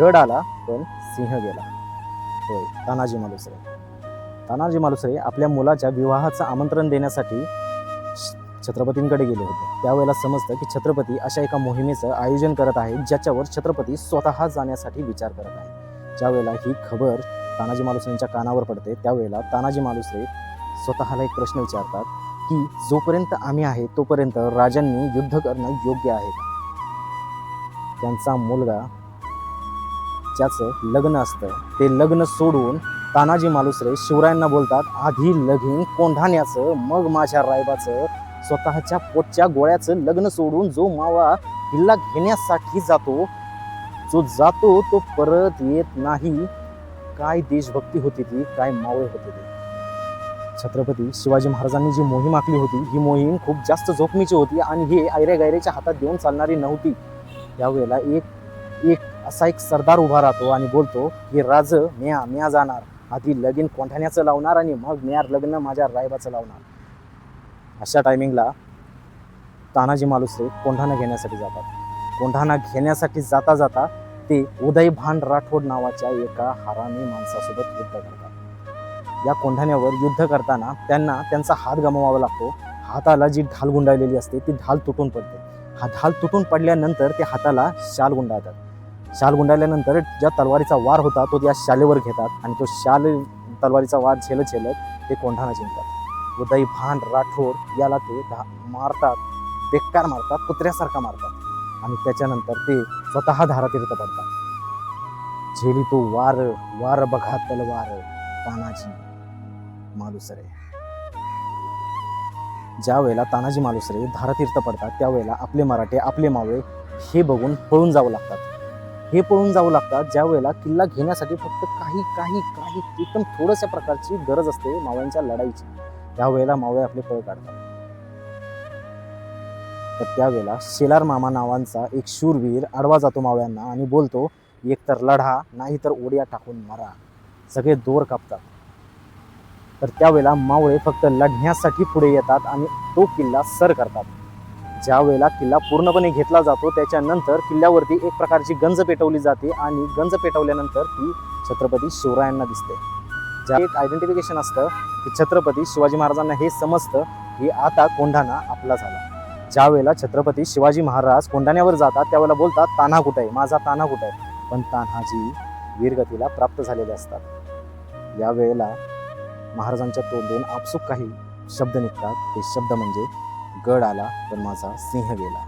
गड आला पण सिंह गेला. होय तानाजी मालुसरे तानाजी मालुसरे आपल्या मुलाच्या विवाहाचं आमंत्रण देण्यासाठी छत्रपतींकडे गेले होते. त्यावेळेला समजतं की छत्रपती अशा एका मोहिमेचं आयोजन करत आहे ज्याच्यावर छत्रपती स्वतः जाण्यासाठी विचार करत आहे ज्यावेळेला ही खबर तानाजी मालुसरेंच्या कानावर पडते त्यावेळेला तानाजी मालुसरे स्वतःला एक प्रश्न विचारतात की जोपर्यंत आम्ही आहे तोपर्यंत राजांनी युद्ध करणं योग्य आहे त्यांचा मुलगा ज्याचं लग्न असतं. ते लग्न सोडून तानाजी मालुसरे शिवरायांना बोलतात आधी लगीन कोंढाण्याचं मग माझ्या रायबाचं स्वतःच्या पोटच्या गोळ्याचं लग्न सोडून जो मावा किल्ला घेण्यासाठी जातो जो जातो तो परत येत नाही. काय देशभक्ती होती ती काय मावळे होते ते. छत्रपती शिवाजी महाराजांनी जी मोहीम आखली होती ही मोहीम खूप जास्त जोखमीची होती आणि हे आयऱ्या गायऱ्याच्या हातात देऊन चालणारी नव्हती. त्यावेळेला एक एक असा एक सरदार उभा राहतो आणि बोलतो की राज म्या म्या जाणार. आधी लगीन कोंढाण्याचं लावणार आणि मग म्या लग्न माझ्या रायबाचं लावणार. अशा टायमिंगला तानाजी मालुसरे कोंढाणा घेण्यासाठी जातात. कोंढाणा घेण्यासाठी जाता जाता ते उदयभान राठोड नावाच्या एका हारामी माणसासोबत युद्ध करतात. या कोंढाण्यावर युद्ध करताना त्यांना त्यांचा हात गमवावा लागतो. हाताला जी ढाल गुंडाळलेली असते ती ढाल तुटून पडते. हा ढाल तुटून पडल्यानंतर ते हाताला शाल गुंडाळतात. शाल गुंडाळल्यानंतर ज्या तलवारीचा वार होता तो त्या शालेवर घेतात आणि तो शाल तलवारीचा वार झेलत झेलत ते कोंढाणा जिंकतात. व भान राठोड याला ते धा- मारतात बेकार मारतात कुत्र्यासारखा मारतात आणि त्याच्यानंतर ते स्वतः धारातीर्थ पडतात झेली तो वार वार बघा तलवार तानाजी मालुसरे. ज्या वेळेला तानाजी मालुसरे धारातीर्थ पडतात त्यावेळेला आपले मराठे आपले मावळे हे बघून पळून जावं लागतात. हे पळून जावं लागतात ज्या वेळेला किल्ला घेण्यासाठी फक्त काही काही काही एकदम थोड्याशा प्रकारची गरज असते मावळ्यांच्या लढाईची. त्यावेळेला मावळे आपले पळ काढतात. तर त्यावेळेला शेलार मामा नावांचा एक शूरवीर आडवा जातो मावळ्यांना आणि बोलतो एकतर लढा नाही तर ओढ्या टाकून मारा. सगळे दोर कापतात. तर त्यावेळेला मावळे फक्त लढण्यासाठी पुढे येतात आणि तो किल्ला सर करतात. ज्या वेळेला किल्ला पूर्णपणे घेतला जातो त्याच्यानंतर किल्ल्यावरती एक प्रकारची गंज पेटवली जाते आणि गंज पेटवल्यानंतर ती छत्रपती शिवरायांना दिसते. ज्या एक आयडेंटिफिकेशन असतं की छत्रपती शिवाजी महाराजांना हे समजतं की आता कोंढाणा आपला झाला. ज्या वेळेला छत्रपती शिवाजी महाराज कोंढाण्यावर जातात त्यावेळेला बोलतात तान्हा कुठं आहे? माझा तान्हा कुठं आहे? पण तान्हाजी वीरगतीला प्राप्त झालेले असतात. यावेळेला महाराजांच्या तोंडून आपसूक काही शब्द निघतात. ते शब्द म्हणजे गड आला पण माझा सिंह गेला.